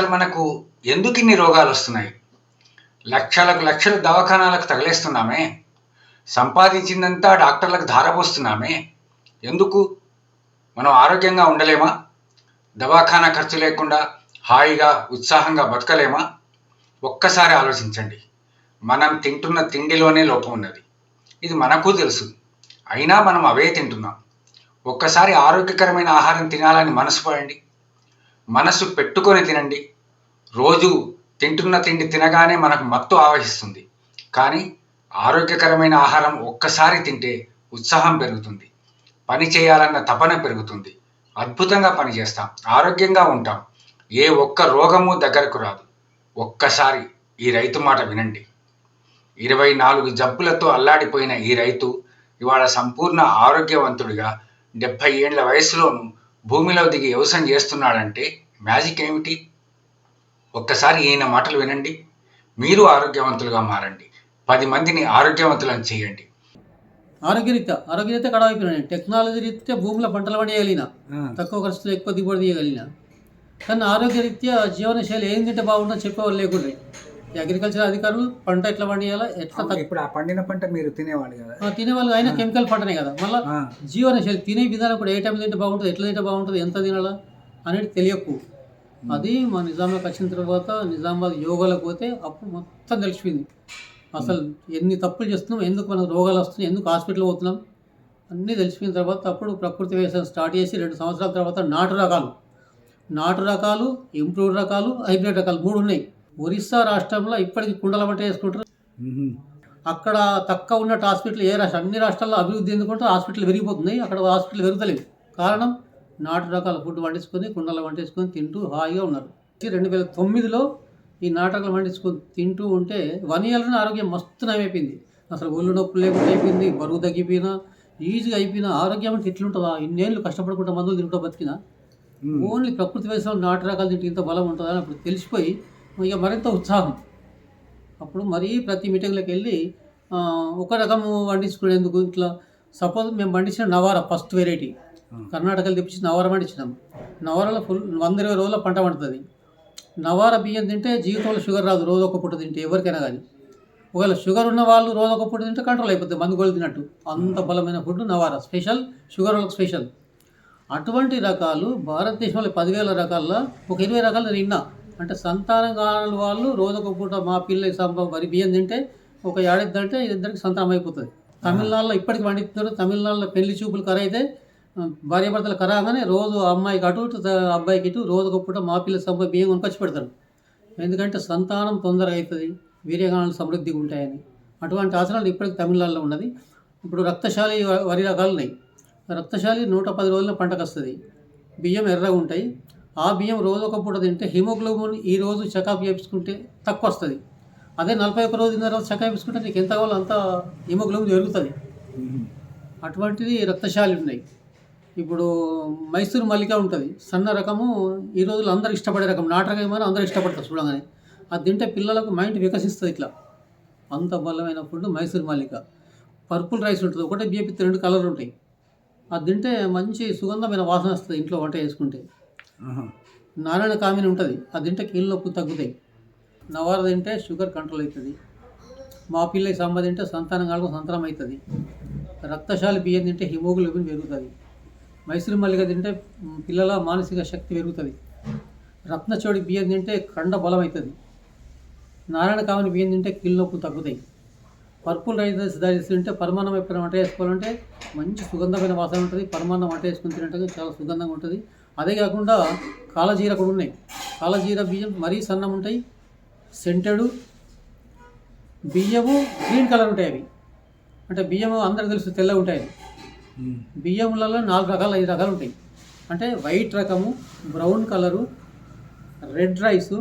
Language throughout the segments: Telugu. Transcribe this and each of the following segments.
అసలు మనకు ఎందుకు ఇన్ని రోగాలు వస్తున్నాయి? లక్షలకు లక్షలు దవాఖానాలకు తగిలేస్తున్నామే. సంపాదించిందంతా డాక్టర్లకు ధారపోస్తున్నామే. ఎందుకు? మనం ఆరోగ్యంగా ఉండలేమా? దవాఖానా ఖర్చు లేకుండా హాయిగా ఉత్సాహంగా బతకలేమా? ఒక్కసారి ఆలోచించండి. మనం తింటున్న తిండిలోనే లోపం ఉన్నది. ఇది మనకు తెలుసు. అయినా మనం అవే తింటున్నాం. ఒక్కసారి ఆరోగ్యకరమైన ఆహారం తినాలని మనసు పడండి. మనసు పెట్టుకొని తినండి. రోజు తింటున్న తిండి తినగానే మనకు మత్తు ఆవహిస్తుంది. కానీ ఆరోగ్యకరమైన ఆహారం ఒక్కసారి తింటే ఉత్సాహం పెరుగుతుంది. పని చేయాలన్న తపన పెరుగుతుంది. అద్భుతంగా పనిచేస్తాం. ఆరోగ్యంగా ఉంటాం. ఏ ఒక్క రోగము దగ్గరకు రాదు. ఒక్కసారి ఈ రైతు మాట వినండి. ఇరవై నాలుగు జబ్బులతో అల్లాడిపోయిన ఈ రైతు ఇవాళ సంపూర్ణ ఆరోగ్యవంతుడిగా డెబ్భై ఏండ్ల వయసులోనూ భూమిలో దిగి వ్యవసాయం చేస్తున్నాడంటే మ్యాజిక్ ఏమిటి? ఒక్కసారి ఈయన మాటలు వినండి. మీరు ఆరోగ్యవంతులుగా మారండి. పది మందిని ఆరోగ్యవంతులను చేయండి. ఆరోగ్యరీత్యా ఆరోగ్యరీత్యా కడవైపోయినా టెక్నాలజీ రీత్యా భూమిలో పంటలు పండియగలిగిన తక్కువ ఖర్చుతో ఎక్కువ దిగుబడి తీయగలిగిన. కానీ ఆరోగ్యరీత్యా జీవనశైలి ఏం తింటే బాగుంటుందో చెప్పేవాళ్ళు లేకుండా. అగ్రికల్చర్ అధికారులు పంట ఎట్లా పండియాలా? ఎట్లా ఇప్పుడు ఆ పండిన పంట మీరు తినేవాళ్ళు కదా. తినేవాళ్ళు అయినా కెమికల్ పంటనే కదా. మళ్ళీ జీవనశైలి తినే విధానం కూడా ఏ టైం తింటే బాగుంటుంది ఎట్లా తింటే బాగుంటుంది ఎంత తినాలా అనేది తెలియకు. అది మా నిజాంలోకి వచ్చిన తర్వాత నిజామాబాద్ యోగాలకు పోతే అప్పుడు మొత్తం తెలిసిపోయింది. అసలు ఎన్ని తప్పులు చేస్తున్నాం ఎందుకు మనకు రోగాలు వస్తున్నాయి ఎందుకు హాస్పిటల్ పోతున్నాం అన్నీ తెలిసిపోయిన తర్వాత అప్పుడు ప్రకృతి వ్యవసాయం స్టార్ట్ చేసి రెండు సంవత్సరాల తర్వాత నాటు రకాలు. నాటు రకాలు ఇంప్రూవ్ రకాలు హైబ్రిడ్ రకాలు మూడు ఉన్నాయి. ఒరిస్సా రాష్ట్రంలో ఇప్పటికి కుండల వంట వేసుకుంటారు. అక్కడ తక్కువ ఉన్న హాస్పిటల్ ఏ రాష్ట్రం అన్ని రాష్ట్రాల్లో అభివృద్ధి ఎందుకుంటే హాస్పిటల్ పెరిగిపోతున్నాయి అక్కడ హాస్పిటల్ పెరుగుతలేదు. కారణం నాటు రకాల ఫుడ్ వండించుకొని కుండలు వండించుకొని తింటూ హాయిగా ఉన్నారు. రెండు వేల తొమ్మిదిలో ఈ నాటకాలు వండించుకొని తింటూ ఉంటే వన్ ఇయర్లోనే ఆరోగ్యం మస్తు నయమైపోయింది. అసలు ఒళ్ళు నొప్పులు లేకుండా అయిపోయింది బరువు తగ్గిపోయినా ఈజీగా అయిపోయినా ఆరోగ్యం అంటే ఇట్లుంటుందా ఇన్నేళ్ళు కష్టపడకుండా మందులు తింటూ బతికినా. ఓన్లీ ప్రకృతి వ్యవసాయం నాటు రకాలు తింటే ఇంత బలం ఉంటుందని అప్పుడు తెలిసిపోయి ఇక మరింత ఉత్సాహం. అప్పుడు మరీ ప్రతి మీటింగ్లోకి వెళ్ళి ఒక రకము వండించుకునేందుకు ఇట్లా సపోజ్ మేము పండించిన నవార ఫస్ట్ వెరైటీ. కర్ణాటకలో తెప్పించి నవార పండించినాం నవారలో ఫుల్ వంద ఇరవై రోజుల పంట పండుతుంది. నవార బియ్యం తింటే జీవితంలో షుగర్ రాదు రోజు ఒక పూట తింటే ఎవరికైనా కానీ. ఒకవేళ షుగర్ ఉన్న వాళ్ళు రోజు ఒక పూట తింటే కంట్రోల్ అయిపోతుంది మందు గోళ్ళు తిన్నట్టు. అంత బలమైన ఫుడ్ నవార స్పెషల్ షుగర్ వాళ్ళకి స్పెషల్. అటువంటి రకాలు భారతదేశంలో పదివేల రకాల్లో ఒక ఇరవై రకాలు నేను విన్నా. అంటే సంతానం కాని వాళ్ళు రోజొక పూట మా పిల్ల సంప వరి బియ్యం తింటే ఒక ఏడాది ఇద్దరికి సంతానం అయిపోతుంది. తమిళనాడులో ఇప్పటికి పండిస్తున్నారు. తమిళనాడులో పెళ్ళి చూపులు కరైతే భార్యాభర్తలు కరాగానే రోజు అమ్మాయికి అటు ఇటు అబ్బాయికి ఇటు రోజుకు పూట మా పిల్ల సంప బియ్యం కొనుకొచ్చి పెడతారు. ఎందుకంటే సంతానం తొందరగా అవుతుంది వీర్యగానాలు సమృద్ధిగా ఉంటాయని. అటువంటి ఆసనాలు ఇప్పటికి తమిళనాడులో ఉన్నది. ఇప్పుడు రక్తశాలి వరి రకాలు ఉన్నాయి రక్తశాలి నూట పది రోజుల పంటకు వస్తుంది బియ్యం ఎర్రగా ఉంటాయి. ఆ బియ్యం రోజు ఒక పూట తింటే హిమోగ్లోబిన్ ఈ రోజు చెకప్ చేయించుకుంటే తక్కువ వస్తుంది అదే నలభై ఒక్క రోజు తిన్న తర్వాత చెకప్ చేయించుకుంటే నీకు ఎంత కావాలో అంత హిమోగ్లోబిన్ పెరుగుతుంది. అటువంటిది రక్తశాలి ఉన్నాయి ఇప్పుడు మైసూర్ మల్లిక ఉంటుంది. సన్న రకము ఈ రోజుల్లో అందరూ ఇష్టపడే రకం. నాటకం ఏమైనా అందరూ ఇష్టపడతారు చూడగానే. అది తింటే పిల్లలకు మైండ్ వికసిస్తుంది ఇట్లా. అంత బలమైన food Mysore Mallika. Purple rice ఉంటుంది. ఒకటే బియ్యపిత్తి రెండు కలర్ ఉంటాయి. అది తింటే మంచి సుగంధమైన వాసన వస్తుంది ఇంట్లో వంట చేసుకుంటే. నారాయణ కామిని ఉంటుంది. అది తింటే కీళ్ళ నొప్పులు తగ్గుతాయి. నవార తింటే షుగర్ కంట్రోల్ అవుతుంది మా పిల్లకి సంబ తింటే సంతానం కాలకు సంతానం అవుతుంది రక్తశాలి బియ్యం తింటే హిమోగ్లోబిన్ పెరుగుతుంది. మైసూరు మల్లిగా తింటే పిల్లల మానసిక శక్తి పెరుగుతుంది. రత్నచోడి బియ్యం తింటే కండ బలం అవుతుంది నారాయణ కామిని బియ్యం తింటే కీళ్ళ నొప్పులు తగ్గుతాయి. పర్పుల్ రైస్ రైస్ తింటే పరమాన్నం ఎప్పుడైనా వంట చేసుకోవాలంటే మంచి సుగంధమైన వాసన ఉంటుంది. పరమాన్నం వంట చేసుకుని తినట్టు చాలా సుగంధంగా ఉంటుంది. అదే కాకుండా కాలజీర కూడా ఉన్నాయి. కాలజీర బియ్యం మరీ సన్నం ఉంటాయి. సెంటెడు బియ్యము గ్రీన్ కలర్ ఉంటాయి అవి. అంటే బియ్యము అందరికి తెలుసు తెల్లగా ఉంటాయి. బియ్యములలో నాలుగు రకాలు ఐదు రకాలు ఉంటాయి. అంటే వైట్ రకము brown colour red rice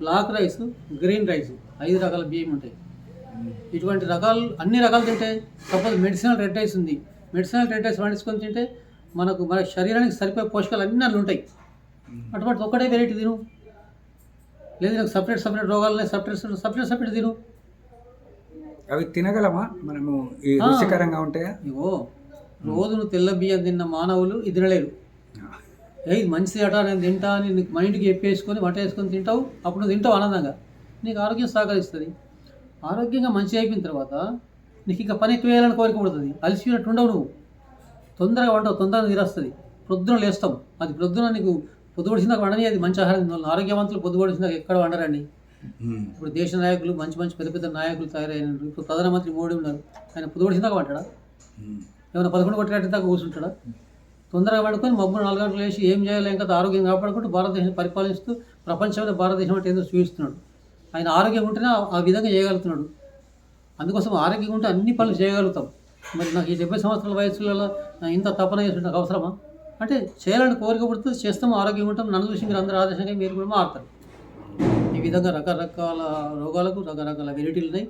black rice green rice ఐదు రకాల బియ్యం ఉంటాయి. ఇటువంటి రకాలు అన్ని రకాలు తింటే సపోజ్ మెడిసినల్ రెడ్ రైస్ ఉంది. మెడిసినల్ రెడ్ రైస్ పండించుకొని తింటే మనకు మన శరీరానికి సరిపోయే పోషకాలు అన్నీ అందులో ఉంటాయి. అటువంటి ఒకటే వెరైటీ తిను. లేదు నాకు సపరేట్ సపరేట్ రోగాలు సపరేట్ సపరేట్ సపరేట్ తిను. అవి తినగలమా? మనము. రుచికరంగా ఉంటాయా? ఇగో రోజు నువ్వు తెల్ల బియ్యం తిన్న మానవులు ఇది తినలేరు. ఏ ఇది మంచిది అట నేను తింటా అని నీకు మైండ్కి చెప్పేసుకొని వంట వేసుకొని తింటావు అప్పుడు నువ్వు తింటావు ఆనందంగా. నీకు ఆరోగ్యం సహకరిస్తుంది. ఆరోగ్యంగా మంచిగా అయిపోయిన తర్వాత నీకు ఇంకా పని ఎక్కువ వేయాలని కోరిక పడుతుంది. అలసిపోయినట్టు ఉండవు నువ్వు. తొందరగా వంటవు తొందరగా తీరస్తుంది ప్రొద్దున లేస్తాం. అది ప్రొద్దున నీకు పొద్దుపడిచిందాక వండని అది మంచి ఆహారం. తినాలి. ఆరోగ్యవంతులు పొద్దుపడిచిందాక ఎక్కడ వండరండి. ఇప్పుడు దేశ నాయకులు మంచి మంచి పెద్ద పెద్ద నాయకులు తయారైనారు ఇప్పుడు ప్రధానమంత్రి మోడీ ఉన్నారు. ఆయన పొద్దుపడిచిందాక వంటాడా. ఏమైనా పదకొండు కొట్టినట్టు దాకా కూర్చుంటాడా? తొందరగా పడుకొని మబ్బు నాలుగు గంటలు వేసి ఏం చేయాలి? ఇంకా ఆరోగ్యం కాపాడుకుంటూ భారతదేశం పరిపాలిస్తూ ప్రపంచంలో భారతదేశం అంటే ఏందో చూపిస్తున్నాడు. ఆయన ఆరోగ్యం ఉంటేనే ఆ- ఆ విధంగా చేయగలుగుతున్నాడు. అందుకోసం ఆరోగ్యం ఉంటే అన్ని పనులు చేయగలుగుతాం. మరి నాకు ఈ డెబ్బై సంవత్సరాల వయసులలో ఇంత తపన చేసి నాకు అవసరమా? అంటే చేయాలని కోరిక పుడుతుంది చేస్తాం ఆరోగ్యం ఉంటాం నన్ను చూసి మీరు అందరూ ఆదర్శంగా మీరు కూడా మారుతారు. ఈ విధంగా రకరకాల రోగాలకు రకరకాల వెరైటీలు ఉన్నాయి.